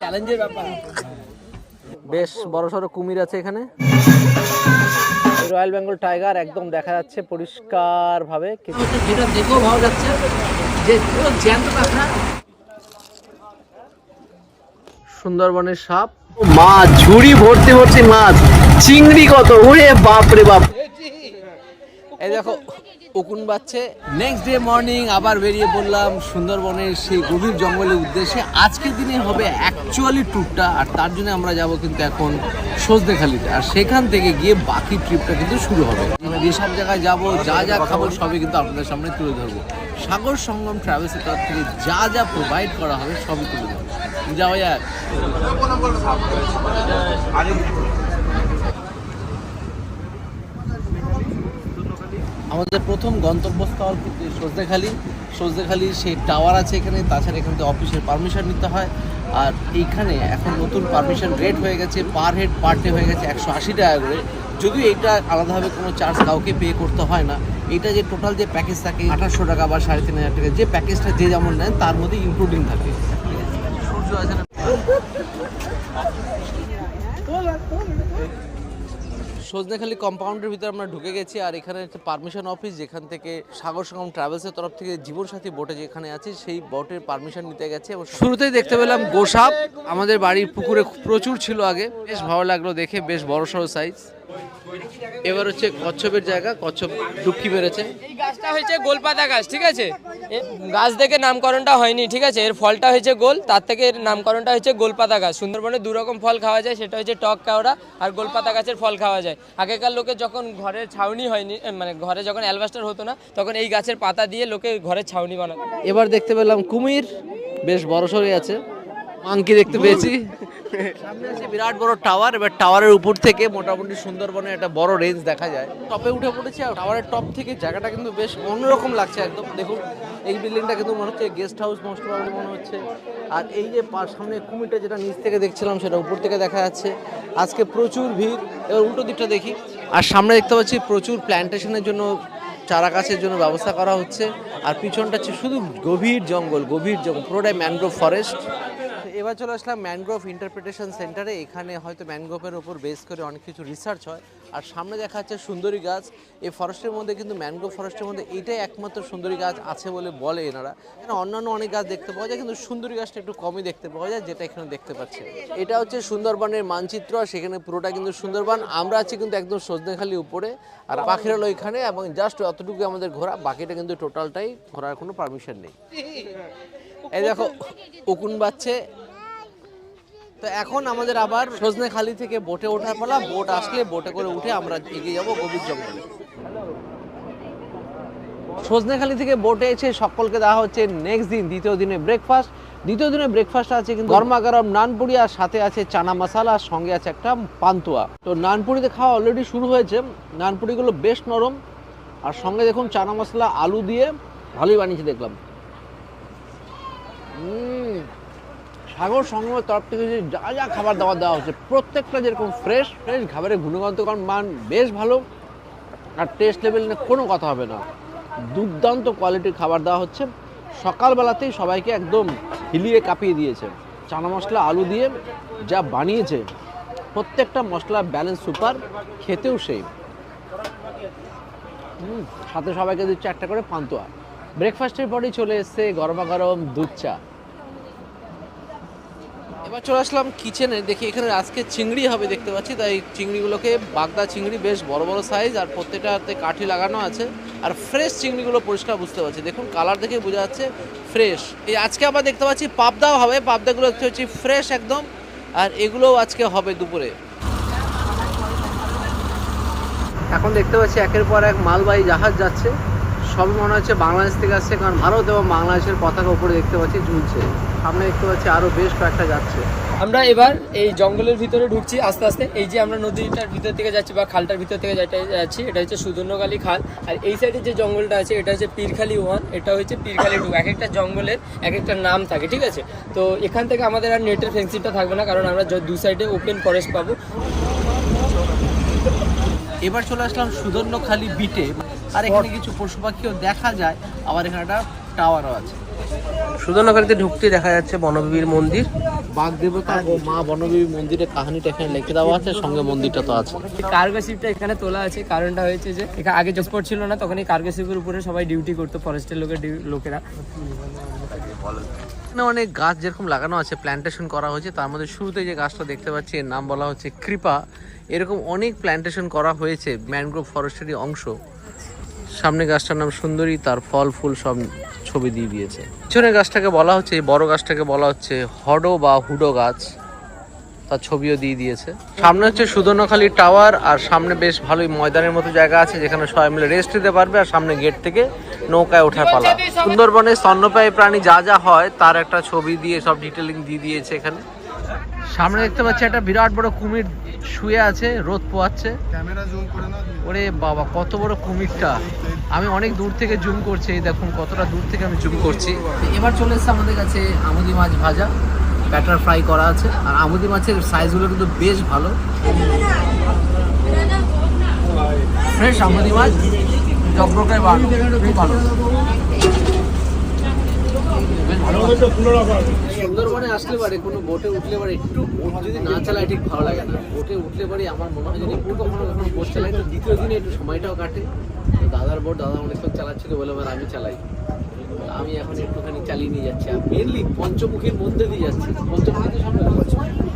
চ্যালেঞ্জের ব্যাপার। বেশ বড় সড়ো কুমির আছে এখানে। রয়্যাল বেঙ্গল টাইগার একদম দেখা যাচ্ছে পরিষ্কার ভাবে যেটা দেখেও ভালো যাচ্ছে যে পুরো জ্যান্ত সুন্দরবনের সাপ। মাছ ঝুড়ি ভর্তি ভর্তি মাছ। চিংড়ি কত? ওরে বাপ রে বাপ। এই দেখো উকুন বাচ্ছে নেক্সট ডে মর্নিং আবার বেরিয়ে পড়লাম সুন্দরবনের সেই গভীর জঙ্গলের উদ্দেশ্যে। আজকের দিনে হবে অ্যাকচুয়ালি ট্যুরটা আর তার জন্য আমরা যাব কিন্তু এখন সজনেখালিতে। আর সেখান থেকে গিয়ে বাকি ট্রিপটা কিন্তু শুরু হবে। যেসব জায়গায় যাব, যা যা খাব সবই কিন্তু আপনাদের সামনে তুলে ধরবো। সাগর সঙ্গম ট্রাভেলসের তরফ থেকে যা যা প্রোভাইড করা হবে সবই তুলে ধরবো। যাওয়া যাক। আমাদের প্রথম গন্তব্যস্থল কিন্তু সজনেখালি। সেই টাওয়ার আছে এখানে, তাছাড়া এখান থেকে অফিসের পারমিশন নিতে হয়। আর এইখানে এখন নতুন পারমিশন রেট হয়ে গেছে পার হেড পার ডে হয়ে গেছে একশো আশি টাকা করে। যদিও এইটা আলাদাভাবে কোনো চার্জ কাউকে পে করতে হয় না। এটা যে টোটাল যে প্যাকেজ থাকে আঠাশশো টাকা বা সাড়ে তিন হাজার টাকা, যে প্যাকেজটা যে যেমন নেন, তার মধ্যে ইনক্লুডিং থাকে। সূর্য আছে না? সজনেখালি কম্পাউন্ডের ভিতরে আমরা ঢুকে গেছি আর এখানে একটা পারমিশন অফিস যেখান থেকে সাগর সঙ্গম ট্রাভেলসের তরফ থেকে জীবনসাথী বোটে যেখানে আছে, সেই বোটের পারমিশন নিতে গেছে এবং শুরুতেই দেখতে পেলাম গোসাপ। আমাদের বাড়ির পুকুরে প্রচুর ছিল আগে। বেশ ভালো লাগল দেখে, বেশ বড় সড়ো সাইজ এবার হচ্ছে কচ্ছপের জায়গা কচ্ছপ ডুবকি মেরেছে। এই গাছটা হয়েছে গোলপাতা গাছ ঠিক আছে? গাছ দেখে নামকরণটা হয়নি ঠিক আছে? এর ফলটা হয়েছে গোল তার থেকে এর নামকরণটা হয়েছে গোলপাতা গাছ। সুন্দরবনে দু রকম ফল খাওয়া যায় সেটা হচ্ছে টক কাওড়া আর গোলপাতা গাছের ফল খাওয়া যায়। আগেকার লোকে যখন ঘরের ছাউনি হয়নি মানে ঘরে যখন অ্যালবাস্টার হতো না তখন এই গাছের পাতা দিয়ে লোকে ঘরের ছাউনি বানাতো। এবার দেখতে পেলাম কুমির বেশ বড় সড়ই আছে। মাংকি দেখতে পেয়েছি। সামনে আছে বিরাট বড় টাওয়ার, এবার টাওয়ারের উপর থেকে মোটামুটি সুন্দরবনের একটা বড় রেঞ্জ দেখা যায়। টপে উঠে পড়েছে আর টাওয়ারের টপ থেকে জায়গাটা কিন্তু বেশ অন্যরকম লাগছে একদম। দেখুন, এই বিল্ডিংটা কিন্তু মনে হচ্ছে গেস্ট হাউস মোস্ট প্রবলি মনে হচ্ছে। আর এই যে সামনে কুমিরটা যেটা নিচ থেকে দেখছিলাম, সেটা উপর থেকে দেখা যাচ্ছে। আজকে প্রচুর ভিড়। এবার উল্টো দিকটা দেখি। আর সামনে দেখতে পাচ্ছি প্রচুর প্ল্যান্টেশনের জন্য, চারা গাছের জন্য ব্যবস্থা করা হচ্ছে। আর পিছনটা হচ্ছে শুধু গভীর জঙ্গল গভীর জঙ্গল, পুরোটাই ম্যানগ্রোভ ফরেস্ট এবার চলে আসলাম ম্যানগ্রোভ ইন্টারপ্রিটেশন সেন্টারে। এখানে হয়তো ম্যানগ্রোভের উপর বেস করে অনেক কিছু রিসার্চ হয়। আর সামনে দেখা যাচ্ছে সুন্দরী গাছ। এই ফরেস্টের মধ্যে কিন্তু ম্যানগ্রোভ ফরেস্টের মধ্যে এটাই একমাত্র সুন্দরী গাছ আছে বলে বলে এনারা। এখানে অন্যান্য অনেক গাছ দেখতে পাওয়া যায়, কিন্তু সুন্দরী গাছটা একটু কমই দেখতে পাওয়া যায়, যেটা এখানে দেখতে পাচ্ছে। এটা হচ্ছে সুন্দরবনের মানচিত্র সেখানে পুরোটা কিন্তু সুন্দরবন। আমরা আছি কিন্তু একদম সজনেখালি উপরে, আর পাখিরা হলো এখানে এবং জাস্ট অতটুকু আমাদের ঘোরা, বাকিটা কিন্তু টোটালটাই ঘোরার কোনো পারমিশন নেই। এই দেখো, উকুন বাচ্ছে তো এখন আমাদের আবার সজনেখালি থেকে বোটে ওঠার পালা। বোট আসলে বোটে করে উঠে আমরা এগিয়ে যাব গভীর জঙ্গলে। সজনেখালি থেকে বোটে এসে সকলকে দেওয়া হচ্ছে নেক্সট দিন, দ্বিতীয় দিনে ব্রেকফাস্ট দ্বিতীয় দিনে ব্রেকফাস্ট আছে কিন্তু গরমা গরম নানপুরি আর সাথে আছে চানা মশালা, সঙ্গে আছে একটা পান্তুয়া। তো নানপুরিতে খাওয়া অলরেডি শুরু হয়েছে। নানপুরিগুলো বেশ নরম। আর সঙ্গে দেখুন চানা মশলা, আলু দিয়ে ভালোই বানিয়েছে দেখলাম। উম, সাগর সঙ্গমের তরফ থেকে যে যা যা খাবার দাবার দেওয়া হচ্ছে প্রত্যেকটা যেরকম ফ্রেশ ফ্রেশ খাবারের গুণগত মান বেশ ভালো আর টেস্ট লেভেল নিয়ে কোনো কথা হবে না। দুর্দান্ত কোয়ালিটির খাবার দেওয়া হচ্ছে। সকালবেলাতেই সবাইকে একদম হিলিয়ে কাঁপিয়ে দিয়েছে। চানা মশলা আলু দিয়ে যা বানিয়েছে প্রত্যেকটা মশলা ব্যালেন্স সুপার খেতেও সেই। সাথে সবাইকে দিচ্ছে একটা করে পান্তুয়া। ব্রেকফাস্টের পরেই চলে এসছে গরমা গরম দুধ চা। এবার চলে আসলাম কিচেনে দেখি এখানে আজকে চিংড়ি হবে দেখতে পাচ্ছি। তাই চিংড়িগুলোকে, বাগদা চিংড়ি বেশ বড় বড় সাইজ আর প্রত্যেকটাতে কাঠি লাগানো আছে। আর ফ্রেশ চিংড়িগুলো পরিষ্কার বুঝতে পারছি। দেখুন কালার দেখে বোঝা যাচ্ছে ফ্রেশ এই আজকে আবার দেখতে পাচ্ছি পাবদাও হবে। পাবদাগুলো দেখতে পাচ্ছি ফ্রেশ একদম। আর এগুলোও আজকে হবে দুপুরে। এখন দেখতে পাচ্ছি একের পর এক মালবাহী জাহাজ যাচ্ছে। সবই মনে হচ্ছে বাংলাদেশ থেকে আসছে, কারণ ভারত এবং বাংলাদেশের পতাকা উপরে দেখতে পাচ্ছি ঝুলছে। সামনে দেখতে পাচ্ছি আরও বেশ কয়েকটা যাচ্ছে। আমরা এবার এই জঙ্গলের ভিতরে ঢুকছি আস্তে আস্তে। এই যে আমরা নদীটার ভিতর থেকে যাচ্ছি বা খালটার ভিতর থেকে যাচ্ছি, এটা হচ্ছে সুদর্ণকালী খাল। আর এই সাইডে যে জঙ্গলটা আছে, এটা হচ্ছে পীরখালি ওয়ান, এটা হচ্ছে পীরখালি টু। এক একটা জঙ্গলের এক একটা নাম থাকে, ঠিক আছে? তো এখান থেকে আমাদের আর নেটের ফেন্সিংটা থাকবে না, কারণ আমরা দু সাইডে ওপেন ফরেস্ট পাবো। এবার চলে আসলাম সুদর্ণখালি বিটে আর এখানে কিছু পশু পাখিও দেখা যায় আবার এখানে একটা টাওয়ারও আছে। সুদর্ণকারীতে ঢুকতে দেখা যাচ্ছে বনবিবির মন্দির। বাঘ দেবতা ও মা বনদেবী মন্দিরের কাহিনীটা এখানে লিখে দেওয়া আছে সঙ্গে মন্দিরটা তো আছে। কার্গো শিপটা এখানে তোলা আছে কারণটা হয়েছে যে এখানে আগে জসপোর্ট ছিল না তখন এই কার্গো শিপের উপরে সবাই ডিউটি করতো ফরেস্টের লোকের লোকেরা। এখানে অনেক গাছ যেরকম লাগানো আছে প্ল্যান্টেশন করা হয়েছে তার মধ্যে শুরুতে যে গাছটা দেখতে পাচ্ছি এর নাম বলা হচ্ছে কৃপা। এরকম অনেক প্ল্যান্টেশন করা হয়েছে ম্যানগ্রোভ ফরেস্টেরই অংশ। সামনে গাছটার নাম সুন্দরী, তার ফল, ফুল সব ছবি দিয়ে দিয়েছে। পিছনের গাছটাকে বলা হচ্ছে বড় গাছটাকে বলা হচ্ছে হডো বা হুডো গাছ। তার ছবিও দিয়ে দিয়েছে। সামনে হচ্ছে সুদর্ণখালী টাওয়ার, আর সামনে বেশ ভালোই ময়দানের মতো জায়গা আছে, যেখানে সবাই মিলে রেস্ট নিতে পারবে, আর সামনে গেট থেকে নৌকায় ওঠার পালা। সুন্দরবনে স্তন্যপায়ী প্রাণী যা যা হয়, তার একটা ছবি দিয়ে, সব ডিটেলিং দিয়ে দিয়েছে এখানে। সামনে দেখতে পাচ্ছি একটা বিরাট বড় কুমির শুয়ে আছে রোদ পোয়াচ্ছে ওরে বাবা কত বড় কুমিরটা। আমি অনেক দূর থেকে জুম করছি এই দেখুন কতটা দূর থেকে আমি জুম করছি। এবার চলে এসছে আমাদের কাছে আমুদি মাছ ভাজা ব্যাটার ফ্রাই করা আছে। আর আমুদি মাছের সাইজগুলো কিন্তু বেশ ভালো। ফ্রেশ আমুদি মাছ জব্রকায় ভালো। বেশ ভালো সুন্দরবনে আসলে পারে, কোনো বোটে উঠলে পারে একটু বোট যদি না চালায়, ঠিক ভালো লাগে না। বোটে উঠলে পারে আমার মনে হয় যদি একটু কখনো কখনো বোট চালাই তো দ্বিতীয় দিনে একটু সময়টাও কাটে। তো দাদার বোট দাদা অনেকক্ষণ চালাচ্ছিল বলে এবার আমি চালাই। আমি এখন একটুখানি চালিয়ে নিয়ে যাচ্ছি। আর মেনলি পঞ্চমুখীর মধ্যে দিয়ে যাচ্ছি। পঞ্চমুখী সামনে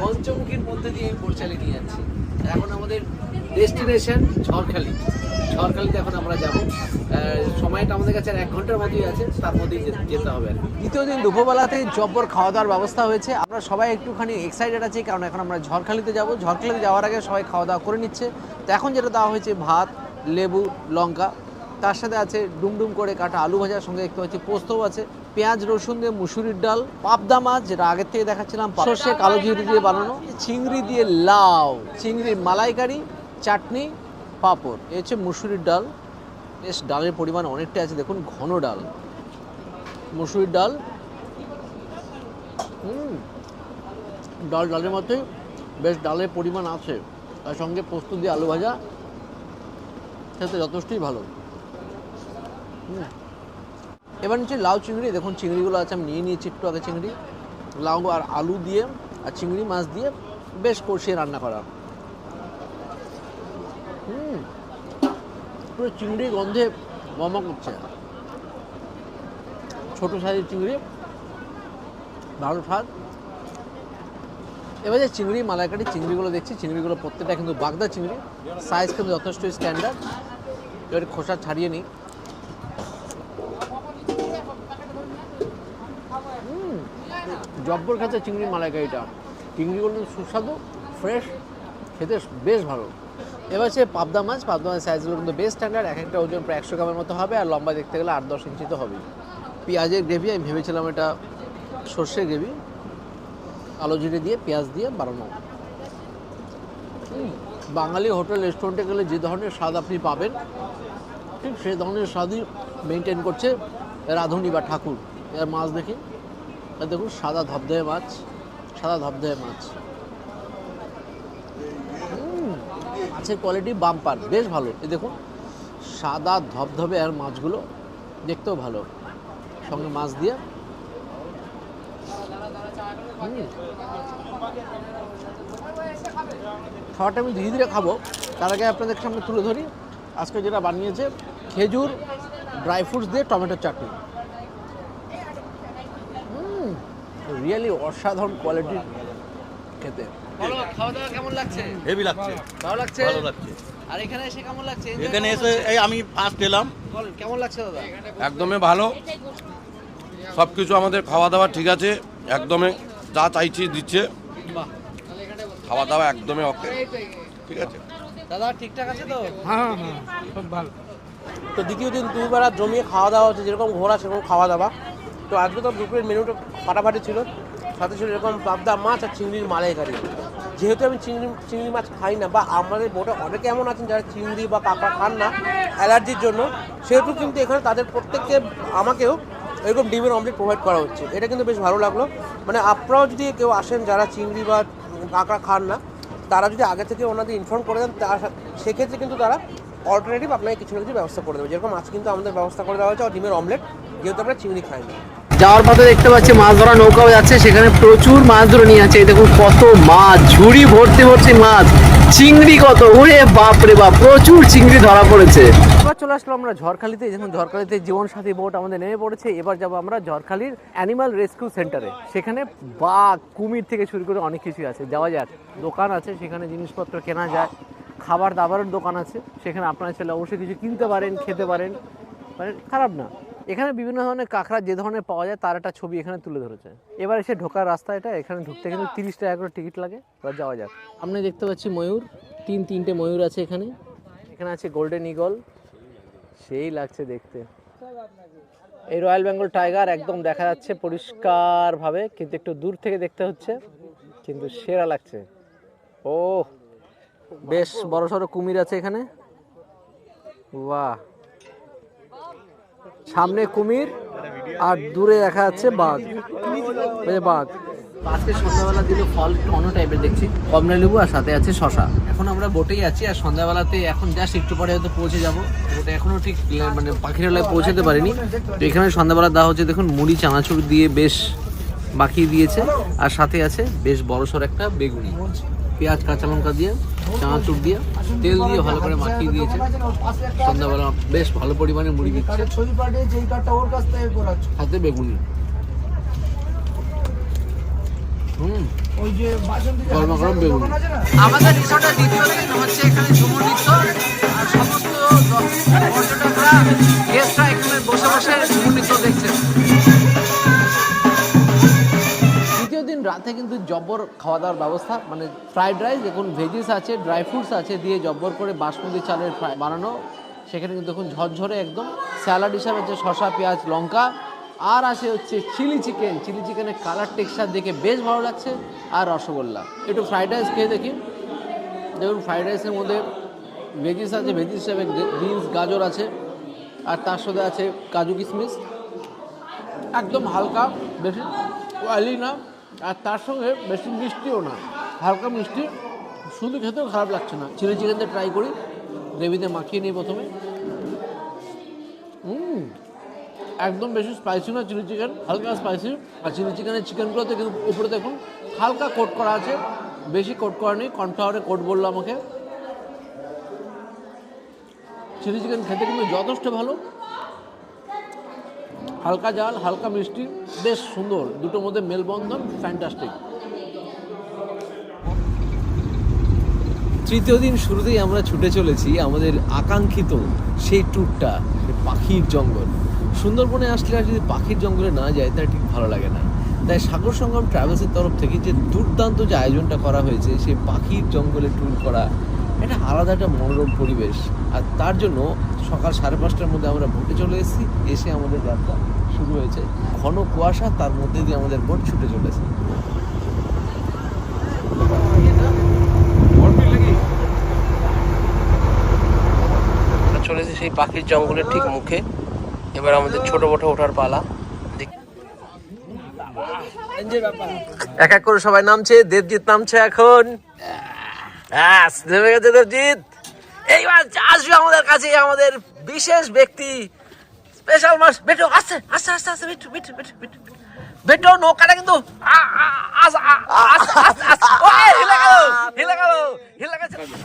পঞ্চমুখীর মধ্যে দিয়ে আমি বোট চালিয়ে নিয়ে যাচ্ছি। এখন আমাদের ডেস্টিনেশন ঝড়খালি। ঝড়খালিতে এখন আমরা যাব। সময়টা আমাদের কাছে আর এক ঘণ্টার মতোই আছে তার মধ্যেই যেতে হবে দ্বিতীয় দিন দুপুরবেলাতে জব্বর খাওয়া দাওয়ার ব্যবস্থা হয়েছে। আমরা সবাই একটুখানি এক্সাইটেড আছি কারণ এখন আমরা ঝড়খালিতে যাব। ঝড়খালিতে যাওয়ার আগে সবাই খাওয়া দাওয়া করে নিচ্ছে। তো এখন যেটা দেওয়া হয়েছে ভাত লেবু লঙ্কা। তার সাথে আছে ডুমডুম করে কাটা আলু ভাজার সঙ্গে দেখতে পাচ্ছি পোস্তও আছে। পেঁয়াজ রসুন দিয়ে মুসুরির ডাল পাবদা মাছ যেটা আগের থেকে দেখাচ্ছিলাম সর্ষে কালো জিরে দিয়ে বানানো। চিংড়ি দিয়ে লাউ চিংড়ির মালাইকারি চাটনি পাঁপড়। এই হচ্ছে মুসুরির ডাল। বেশ, ডালের পরিমাণ অনেকটা আছে। দেখুন, ঘন ডাল। মুসুরির ডাল। হুম। ডাল, ডালের মধ্যে বেশ, ডালের পরিমাণ আছে। তার সঙ্গে পোস্ত দিয়ে আলু ভাজা। খেতে যথেষ্টই ভালো। এবার নিচ্ছে লাউ চিংড়ি। দেখুন, চিংড়িগুলো আছে, আমি নিয়ে নিয়েছি একটু আগে চিংড়ি। লাউ আর আলু দিয়ে আর চিংড়ি মাছ দিয়ে বেশ কষিয়ে রান্না করা হুম পুরো চিংড়ি গন্ধে মমা করছে। ছোট সাইজের চিংড়ি ভালো স্বাদ। এবার যে চিংড়ি মালাইকারি চিংড়িগুলো দেখছি, চিংড়িগুলো প্রত্যেকটা কিন্তু বাগদা চিংড়ি। সাইজ কিন্তু যথেষ্ট স্ট্যান্ডার্ড এবার খোসা ছাড়িয়ে নিই। জব্বর খেতে চিংড়ি মালাইকারিটা। চিংড়িগুলো সুস্বাদু ফ্রেশ খেতে বেশ ভালো। এবার সে পাবদা মাছ পাবদা মাছ সাইজগুলো কিন্তু বেশ স্ট্যান্ডার্ড এক একটা ওজন প্রায় একশো গ্রামের মতো হবে, আর লম্বা দেখতে গেলে আট দশ ইঞ্চি তো হবেই। পেঁয়াজের গ্রেভি আমি ভেবেছিলাম এটা সর্ষের গ্রেভি কালো জিরে দিয়ে, পেঁয়াজ দিয়ে বানানো। বাঙালি হোটেল রেস্টুরেন্টে গেলে যে ধরনের স্বাদ আপনি পাবেন, ঠিক সেই ধরনের স্বাদই মেনটেন করছে রাঁধুনি বা ঠাকুর। এর মাছ দেখি। দেখুন, সাদা ধবধবে মাছ, সাদা ধবধবে মাছ হুম, মাছের কোয়ালিটি বাম্পার বেশ ভালো। এই দেখুন, সাদা ধবধবে আর মাছগুলো দেখতেও ভালো। সঙ্গে মাছ দিয়ে। খাওয়াটা আমি ধীরে ধীরে খাব। তার আগে আপনাদের সামনে তুলে ধরি। আজকে যেটা বানিয়েছে, খেজুর ড্রাই ফ্রুটস দিয়ে টমেটোর চাটনি। রিয়েলি অসাধারণ কোয়ালিটির খেতে। বলো খাওয়া দাওয়া কেমন লাগছে? হেভি লাগছে। ভালো লাগছে? ভালো লাগছে। আর এখানে এসে কেমন লাগছে? এখানে এসে এই আমি ফার্স্ট এলাম। কেমন লাগছে দাদা? একদমই ভালো। সব কিছু আমাদের খাওয়া দাওয়া ঠিক আছে। একদমই যা চাইছি দিচ্ছে। বাহ। খাওয়া দাওয়া একদমই ওকে ঠিক আছে? দাদা ঠিকঠাক আছে তো? হ্যাঁ হ্যাঁ খুব ভালো। তো দ্বিতীয় দিন দুবেলা জমিয়ে খাওয়া দাওয়া হচ্ছে যেরকম ঘোরা সেরকম খাওয়া দাওয়া তো আজকে তো দুপুরের মেনুটা ফাটাফাটি ছিল। সাথে ছিল এরকম পাবদা মাছ আর চিংড়ির মালাইকারি। যেহেতু আমি চিংড়ি চিংড়ি মাছ খাই না বা আমাদের বোটে অনেকে এমন আছেন যারা চিংড়ি বা কাঁকড়া খান না অ্যালার্জির জন্য, সেহেতু কিন্তু এখানে তাদের প্রত্যেককে আমাকেও এরকম ডিমের অমলেট প্রোভাইড করা হচ্ছে। এটা কিন্তু বেশ ভালো লাগল। মানে আপনারাও যদি কেউ আসেন যারা চিংড়ি বা কাঁকড়া খান না, তারা যদি আগে থেকে ওনাদের ইনফর্ম করে দেন তা সেক্ষেত্রে কিন্তু তারা অল্টারনেটিভ আপনাকে কিছু না কিছু ব্যবস্থা করে দেবে। যেরকম আজ কিন্তু আমাদের ব্যবস্থা করে দেওয়া হয়েছে ডিমের অমলেট, যেহেতু আমরা চিংড়ি খাই না। যাওয়ার পথে দেখতে পাচ্ছি মাছ ধরা নৌকাও যাচ্ছে, সেখানে প্রচুর মাছ ধরে নিয়ে আছে দেখুন কত মাছ, ঝুড়ি ভর্তি ভর্তি মাছ। চিংড়ি কত, ওরে বাপ রে বাপ, প্রচুর চিংড়ি ধরা পড়েছে। এবার চলে আসলাম আমরা ঝড়খালিতে। যখন ঝড়খালিতে জীবন সাথী বোট আমাদের নেমে পড়েছে। এবার যাব আমরা ঝড়খালির অ্যানিমাল রেস্কিউ সেন্টারে। সেখানে বাঘ কুমির থেকে শুরু করে অনেক কিছুই আছে। যাওয়া যাক, দোকান আছে, সেখানে জিনিসপত্র কেনা যায়। খাবার দাবারের দোকান আছে, সেখানে আপনারা ছেলে অবশ্যই কিছু কিনতে পারেন, খেতে পারেন। মানে খারাপ না। এখানে বিভিন্ন ধরনের কাঁকড়া যে ধরনের পাওয়া যায় তার একটা ছবি এখানে তুলে ধরেছে। এবার এসে ঢোকার রাস্তা এটা এখানে ঢুকতে কিন্তু তিরিশ টাকা করে টিকিট লাগে এবার যাওয়া যাক। আপনি দেখতে পাচ্ছি ময়ূর তিন তিনটে ময়ূর আছে এখানে। এখানে আছে গোল্ডেন ইগল সেই লাগছে দেখতে। এই রয়্যাল বেঙ্গল টাইগার একদম দেখা যাচ্ছে পরিষ্কারভাবে কিন্তু একটু দূর থেকে দেখতে হচ্ছে কিন্তু সেরা লাগছে। ও বেশ বড় সড়ো কুমির আছে এখানে। বাহ সামনে কুমির আর দূরে দেখা যাচ্ছে বাঘ। বাঘ। আজকে সন্ধ্যাবেলা দিল ফল অন্য টাইপের দেখছি। কমলা লেবু আর সাথে আছে শশা। এখন আমরা বোটেই আছি আর সন্ধ্যাবেলাতে এখন জাস্ট একটু পরে হয়তো পৌঁছে যাব। বোটে এখনও ঠিক মানে পাখিরালয় পৌঁছাতে পারিনি। তো এখানে সন্ধ্যাবেলা দেওয়া হচ্ছে, দেখুন, মুড়ি, চানাচুর দিয়ে বেশ মাখিয়ে দিয়েছে। আর সাথে আছে বেশ বড়সড় একটা বেগুনি। পেঁয়াজ কাঁচা লঙ্কা দিয়ে চানাচুর দিয়ে তেল দিয়ে ভালো করে মাখিয়ে দিয়েছে। সন্ধ্যাবেলা বেশ ভালো পরিমাণে মুড়ি দিচ্ছে। হাতে বেগুনি। হুম। ওই যে বাসন্তী গরমা গরম বেগুনি আছে না? আমাদের রিসোর্টের দ্বিতীয় দিন হচ্ছে এখানে ঝুমুর রিসোর্ট। আর সমস্ত পর্যটকরা গেস্টরা এখানে বসে বসে রাতে কিন্তু জব্বর খাওয়া দাওয়ার ব্যবস্থা মানে ফ্রাইড রাইস দেখুন ভেজিস আছে ড্রাই ফ্রুটস আছে দিয়ে জব্বর করে বাসমতি চালের ফ্রাই বানানো। সেখানে কিন্তু দেখুন ঝরঝরে একদম স্যালাড হিসাবে আছে শসা, পেঁয়াজ, লঙ্কা, আর আছে হচ্ছে চিলি চিকেন চিলি চিকেনের কালার টেক্সচার দেখে বেশ ভালো লাগছে। আর রসগোল্লা। একটু ফ্রাইড রাইস খেয়ে দেখি। দেখুন ফ্রাইড রাইসের মধ্যে ভেজিস আছে ভেজিস হিসাবে বিনস গাজর আছে, আর তার সাথে আছে কাজু কিশমিশ একদম হালকা, বেশি অয়েলি না। আর তার সঙ্গে বেশি মিষ্টিও না। হালকা মিষ্টি, শুধু খেতেও খারাপ লাগছে না। চিলি চিকেনটা ট্রাই করি, গ্রেভিতে মাখিয়ে নিই প্রথমে। একদম বেশি স্পাইসি না চিলি চিকেন, হালকা স্পাইসি আর চিলি চিকেনের চিকেনগুলোতে কিন্তু উপরে দেখুন, হালকা কোট করা আছে। বেশি কোট করা নেই, কর্নফ্লাওয়ারে কোট বলল আমাকে। চিলি চিকেন খেতে কিন্তু যথেষ্ট ভালো। হালকা জাল, হালকা মিষ্টি, বেশ সুন্দর। দুটোর মধ্যে মেলবন্ধন ফ্যান্টাস্টিক তৃতীয় দিন শুরুতেই আমরা ছুটে চলেছি আমাদের আকাঙ্ক্ষিত সেই ট্যুরটা পাখির জঙ্গল। সুন্দরবনে আসলে আর যদি পাখির জঙ্গলে না যায়, তাহলে ঠিক ভালো লাগে না। তাই সাগর সঙ্গম ট্রাভেলসের তরফ থেকে যে দুর্দান্ত যে আয়োজনটা করা হয়েছে, সেই পাখির জঙ্গলে ট্যুর করা এটা আলাদা একটা মনোরম পরিবেশ। আর তার জন্য সকাল সাড়ে পাঁচটার মধ্যে আমরা বোটে চলে এসেছি। এসে আমাদের যাত্রা শুরু হয়েছে। ঘন কুয়াশা, তার মধ্যে দিয়ে আমাদের বোট ছুটে চলেছে চলেছি সেই পাখির জঙ্গলের ঠিক মুখে। এবার আমাদের ছোট বড় ওঠার পালা। এক এক করে সবাই নামছে, দেবজিৎ নামছে এখন। নেমে গেছে দেবজিৎ এইবার আমাদের কাছে, আমাদের বিশেষ ব্যক্তি। স্পেশাল আস্তে আস্তে আস্তে।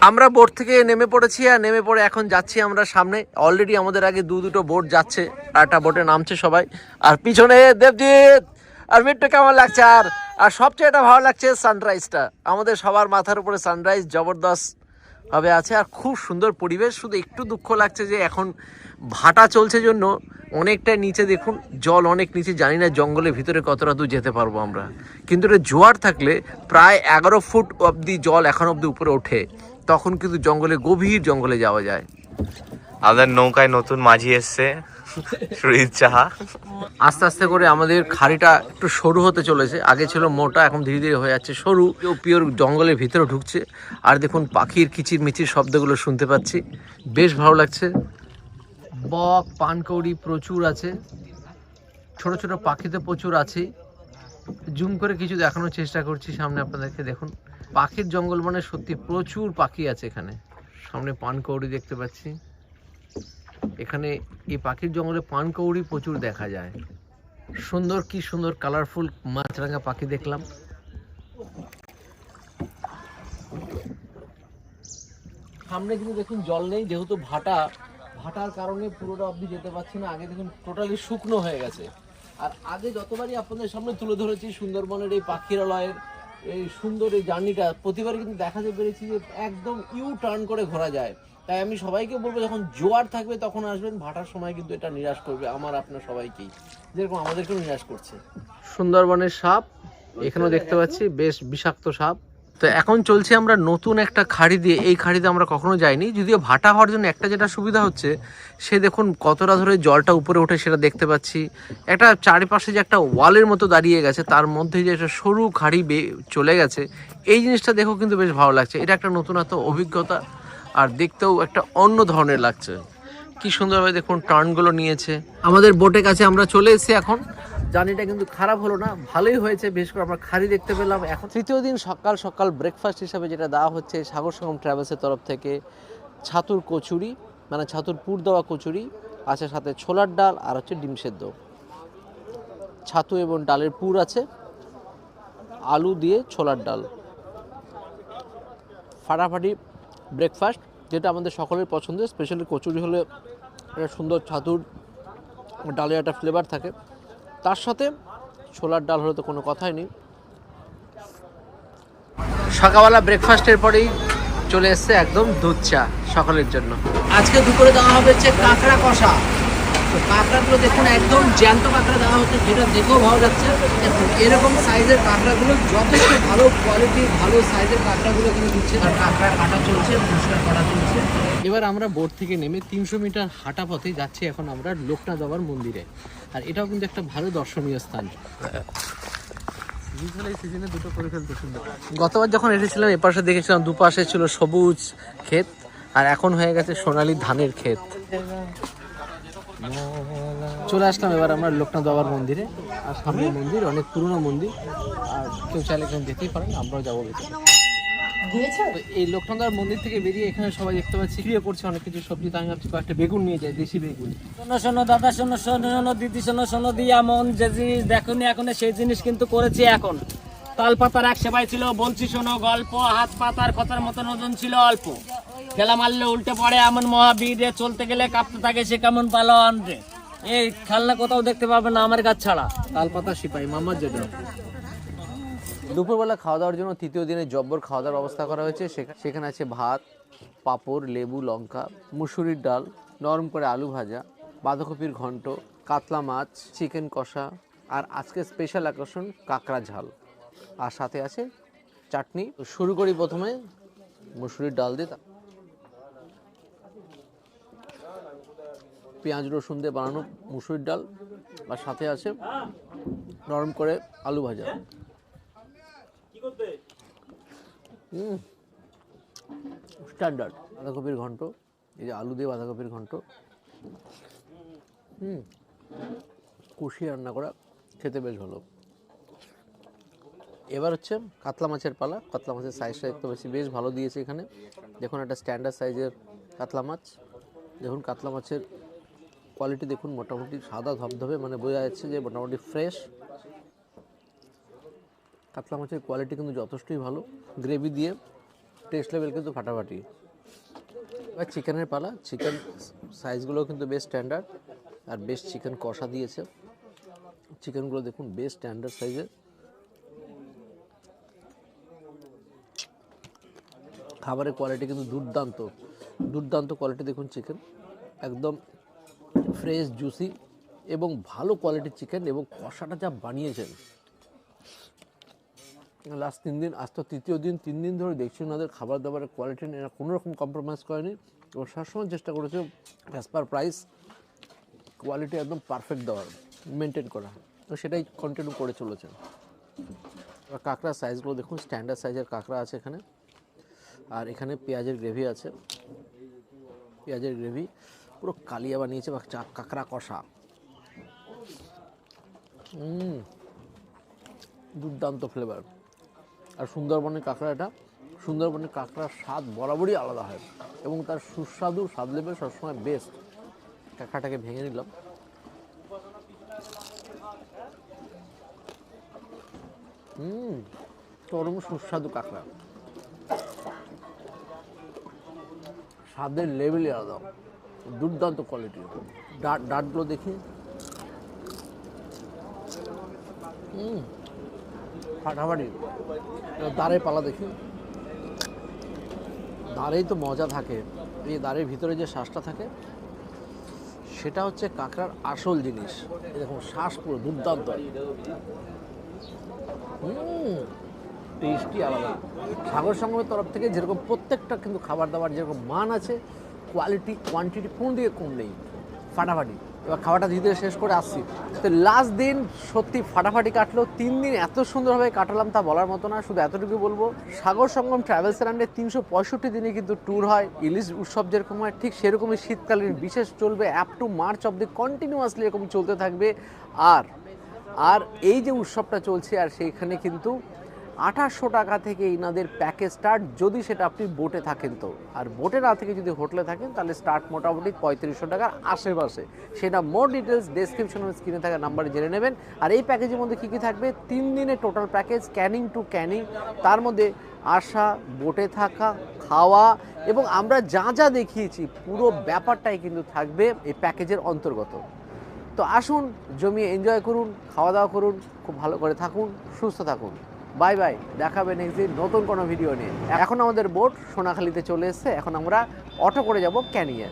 আমরা বোট থেকে নেমে পড়েছি আর নেমে পড়ে এখন যাচ্ছি আমরা সামনে। অলরেডি আমাদের আগে দু দুটো বোট যাচ্ছে আর একটা বোটে নামছে সবাই। আর পিছনে দেবজিৎ, আর মিট্টু কেমন লাগছে? আর আর সবচেয়ে এটা ভালো লাগছে সানরাইজটা আমাদের সবার মাথার উপরে সানরাইজ জবরদস্ত ভাবে আছে। আর খুব সুন্দর পরিবেশ, শুধু একটু দুঃখ লাগছে যে এখন ভাটা চলছে জন্য অনেকটা নিচে দেখুন, জল অনেক নিচে, জানি না জঙ্গলের ভিতরে কতটা দূর যেতে পারব আমরা। কিন্তু এটা জোয়ার থাকলে প্রায় এগারো ফুট অবধি জল এখন অবধি উপরে ওঠে। তখন কিন্তু জঙ্গলে, গভীর জঙ্গলে যাওয়া যায়। আমাদের নৌকায় নতুন মাঝি এসছে। সুরিত চাহা। আস্তে আস্তে করে আমাদের খাড়িটা একটু সরু হতে চলেছে। আগে ছিল মোটা, এখন ধীরে ধীরে হয়ে যাচ্ছে সরু। পিওর জঙ্গলের ভিতরে ঢুকছে। আর দেখুন, পাখির কিচির মিচির শব্দগুলো শুনতে পাচ্ছি। বেশ ভালো লাগছে। বক, পানকৌড়ি প্রচুর আছে। ছোট ছোট পাখি তো প্রচুর আছে জুম করে কিছু দেখানোর চেষ্টা করছি সামনে আপনাদেরকে, দেখুন। পাখির জঙ্গল মানে সত্যি প্রচুর পাখি আছে এখানে। সামনে পানকৌড়ি দেখতে পাচ্ছি। এখানে এই পাখির জঙ্গলে পানকৌড়ি প্রচুর দেখা যায়। সুন্দর, কি সুন্দর কালারফুল মাছরাঙা পাখি দেখলাম। সামনে কিন্তু দেখুন জল নেই, যেহেতু ভাটা, ভাটার কারণে পুরোটা অবধি যেতে পারছি না। আগে দেখুন টোটালি শুকনো হয়ে গেছে। আর আগে যতবারই আপনাদের সামনে তুলে ধরেছি, সুন্দরবনের এই পাখিরালয়ের এই সুন্দর এই জার্নিটা, প্রতিবারই কিন্তু দেখাতে পেরেছি যে একদম ইউ টার্ন করে ঘোরা যায়। তাই আমি সবাইকে বলব যখন জোয়ার থাকবে তখন আসবেন ভাটার সময় কিন্তু এটা নিরাশ করবে আমার আপনার সবাইকেই। যেরকম আমাদেরকেও নিরাশ করছে। সুন্দরবনের সাপ এখানেও দেখতে পাচ্ছি বেশ বিষাক্ত সাপ। তো এখন চলছে আমরা নতুন একটা খাড়ি দিয়ে এই খাড়িতে আমরা কখনো যাইনি যদিও ভাটা হওয়ার জন্য একটা যেটা সুবিধা হচ্ছে সে দেখুন কতটা ধরে জলটা উপরে ওঠে সেটা দেখতে পাচ্ছি। একটা চারিপাশে যে একটা ওয়ালের মতো দাঁড়িয়ে গেছে তার মধ্যে যে একটা সরু খাড়ি চলে গেছে এই জিনিসটা দেখেও কিন্তু বেশ ভালো লাগছে। এটা একটা নতুনত্ব অভিজ্ঞতা। আর দেখতেও একটা অন্য ধরনের লাগছে। কি সুন্দরভাবে দেখুন টার্নগুলো নিয়েছে। আমাদের বোটের কাছে আমরা চলে এসেছি এখন। জার্নিটা কিন্তু খারাপ হলো না, ভালোই হয়েছে, বিশেষ করে আমরা খাড়ি দেখতে পেলাম। এখন তৃতীয় দিন সকাল সকাল ব্রেকফাস্ট হিসাবে যেটা দেওয়া হচ্ছে সাগর সঙ্গম ট্রাভেলসের তরফ থেকে ছাতুর কচুরি মানে ছাতুর পুর দেওয়া কচুরি, আছে সাথে ছোলার ডাল আর হচ্ছে ডিম সেদ্ধ। ছাতু এবং ডালের পুর আছে, আলু দিয়ে ছোলার ডাল। ফাটাফাটি ব্রেকফাস্ট যেটা আমাদের সকলের পছন্দের স্পেশালি কচুরি হলে একটা সুন্দর ছাতুর ডালের একটা ফ্লেভার থাকে। তার সাথে ছোলার ডাল হলে তো কোনো কথাই নেই। সকালবেলা ব্রেকফাস্টের পরেই চলে এসছে একদম দুধ চা সকালের জন্য। আজকে দুপুরে দেওয়া হবে হচ্ছে কাঁকড়া কষা। তো কাঁকড়াগুলো দেখুন একদম জ্যান্ত কাঁকড়া দেওয়া হচ্ছে যেটা দেখেও ভালো যাচ্ছে। এরকম সাইজের কাঁকড়াগুলো যথেষ্ট ভালো কোয়ালিটি ভালো সাইজের কাঁকড়াগুলো এখানে দিচ্ছে। আর কাঁকড়া কাটা চলছে পরিষ্কার করা চলছে। এবার আমরা বোট থেকে নেমে তিনশো মিটার হাঁটা পথে যাচ্ছি এখন আমরা লোকনাথ বাবার মন্দিরে। আর এটাও কিন্তু একটা ভালো দর্শনীয় স্থান। গতবার যখন এসেছিলাম এপাশে দেখেছিলাম দুপাশে ছিল সবুজ ক্ষেত আর এখন হয়ে গেছে সোনালী ধানের ক্ষেত। চলে আসলাম এবার আমরা লোকনাথ বাবার মন্দিরে। আর সামনে মন্দির অনেক পুরনো মন্দির। আর কেউ চাইলে এখানে যেতেই পারেন আমরাও যাব ভেতরে এই লোকনাথ বাবার মন্দির থেকে বেরিয়ে এখানে সবাই দেখতে পাচ্ছি ক্রিয়া করছে অনেক কিছু। সবজি তো আমি ভাবছি কয়েকটা বেগুন নিয়ে যাই দেশি বেগুন। শোনো শোনো দাদা শোনো শোনো শোনো দিদি শোনো শোনো দি এমন যে জিনিস দেখুনি এখন সেই জিনিস কিন্তু করেছি এখন। তাল পাতার এক সেবাই ছিল বলছি শোনো গল্প হাত পাতার কথার মতন ওজন ছিল অল্প। খেলা মারলে উল্টে পড়ে, এমন মহাবীর চলতে গেলে কাঁপতে থাকে সে কেমন পালোয়ান রে। এই খেলনা কোথাও দেখতে পাবে না আমার কাছ ছাড়া। তালপাতা সিপাই মামার যেটা দুপুরবেলা খাওয়া দাওয়ার জন্য তৃতীয় দিনে জব্বর খাওয়া দাওয়ার ব্যবস্থা করা হয়েছে। সেখা- সেখানে আছে ভাত, পাঁপড়, লেবু, লঙ্কা, মুসুরির ডাল, নরম করে আলু ভাজা, বাঁধাকপির ঘন্ট, কাতলা মাছ, চিকেন কষা, আর আজকে স্পেশাল আকর্ষণ কাঁকড়া ঝাল। আর সাথে আছে চাটনি। শুরু করি প্রথমে। মুসুরির ডাল দিয়ে পেঁয়াজ, রসুন দিয়ে বানানো মুসুরির ডাল আর সাথে আছে নরম করে আলু ভাজা। স্ট্যান্ডার্ড বাঁধাকপির ঘন্ট, এই যে আলু দিয়ে বাঁধাকপির ঘন্ট। হুম কুশি রান্না করা খেতে বেশ ভালো। এবার হচ্ছে কাতলা মাছের পালা। কাতলা মাছের সাইজটা একটু বেশি, বেশ ভালো দিয়েছে এখানে। দেখুন একটা স্ট্যান্ডার্ড সাইজের কাতলা মাছ। দেখুন কাতলা মাছের কোয়ালিটি দেখুন, মোটামুটি সাদা ধবধবে মানে বোঝা যাচ্ছে যে মোটামুটি ফ্রেশ কাতলা মাছের কোয়ালিটি কিন্তু যথেষ্টই ভালো। গ্রেভি দিয়ে টেস্ট লেভেল কিন্তু ফাটাফাটি। এবার চিকেনের পালা চিকেন সাইজগুলো কিন্তু বেশ স্ট্যান্ডার্ড আর বেশ চিকেন কষা দিয়েছে। চিকেনগুলো দেখুন, বেশ স্ট্যান্ডার্ড সাইজের খাবারের কোয়ালিটি কিন্তু দুর্দান্ত। দুর্দান্ত কোয়ালিটি দেখুন চিকেন একদম ফ্রেশ, জুসি এবং ভালো কোয়ালিটির চিকেন এবং কষাটা যা বানিয়েছেন। লাস্ট তিন দিন, আজ তো তৃতীয় দিন, তিন দিন ধরে দেখছি ওনাদের খাবার দাবারের কোয়ালিটি এরা কোনো রকম কম্প্রোমাইজ করেনি এবং সবসময় চেষ্টা করেছে অ্যাজ পার প্রাইস কোয়ালিটি একদম পারফেক্ট দেওয়ার মেনটেন করা। তো সেটাই কন্টিনিউ করে চলেছে। কাঁকড়ার সাইজগুলো দেখুন স্ট্যান্ডার্ড সাইজের কাঁকড়া আছে এখানে। আর এখানে পেঁয়াজের গ্রেভি আছে। পেঁয়াজের গ্রেভি পুরো কালিয়া বানিয়েছে বা চা কাঁকড়া কষা। দুর্দান্ত ফ্লেভার আর সুন্দরবনের কাঁকড়াটা সুন্দরবনের কাঁকড়ার স্বাদ বরাবরই আলাদা হয়। এবং তার সুস্বাদু, স্বাদ লেভেল সবসময় বেস্ট কাঁকড়াটাকে ভেঙে নিলাম। হুম। চরম সুস্বাদু কাঁকড়া। স্বাদের লেভেলই আলাদা। দুর্দান্ত কোয়ালিটি ডাট, ডাটগুলো দেখি। হুম। ফাটাফাটি দাঁড়ের পালা দেখি। দাঁড়েই তো মজা থাকে। এই দাঁড়ের ভিতরে যে শ্বাসটা থাকে, সেটা হচ্ছে কাঁকড়ার আসল জিনিস। দেখুন, শ্বাস পুরো দুর্দান্ত। টেস্টি আলাদা। সাগর সঙ্গমের তরফ থেকে যেরকম প্রত্যেকটা কিন্তু খাবার দাবার যেরকম মান আছে কোয়ালিটি কোয়ান্টিটি কোন দিকে কম নেই? ফাটাফাটি। এবার খাওয়াটা ধীরে শেষ করে আসছি। তো লাস্ট দিন সত্যি ফাটাফাটি কাটলো। তিন দিন এত সুন্দরভাবে কাটালাম তা বলার মতো না। শুধু এতটুকু বলব, সাগর সঙ্গম ট্রাভেলস আন্ডে তিনশো পঁয়ষট্টি দিনে কিন্তু ট্যুর হয়। ইলিশ উৎসব যেরকম হয়, ঠিক সেরকমই শীতকালীন বিশেষ চলবে। অ্যাপ টু মার্চ অব্দি কন্টিনিউয়াসলি এরকম চলতে থাকবে। আর আর এই যে উৎসবটা চলছে, আর সেইখানে কিন্তু আঠাশশো টাকা থেকে ইনাদের প্যাকেজ স্টার্ট যদি সেটা আপনি বোটে থাকেন তো। আর বোটে না থেকে যদি হোটেলে থাকেন, তাহলে স্টার্ট মোটামুটি পঁয়ত্রিশশো টাকার আশেপাশে। সেটা মোর ডিটেলস ডেসক্রিপশন স্ক্রিনে থাকা নাম্বারে জেনে নেবেন। আর এই প্যাকেজের মধ্যে কী কী থাকবে? তিন দিনের total package Canning to Canning তার মধ্যে আসা বোটে থাকা, খাওয়া এবং আমরা যা যা দেখিয়েছি, পুরো ব্যাপারটাই কিন্তু থাকবে এই প্যাকেজের অন্তর্গত। তো আসুন, জমিয়ে এনজয় করুন, খাওয়া দাওয়া করুন, খুব ভালো করে থাকুন, সুস্থ থাকুন। বাই বাই, দেখাবে নেক্সট দিন নতুন কোনো ভিডিও নিয়ে। এখন আমাদের বোট সোনাখালিতে চলে এসছে, এখন আমরা অটো করে যাব ক্যানিংয়ে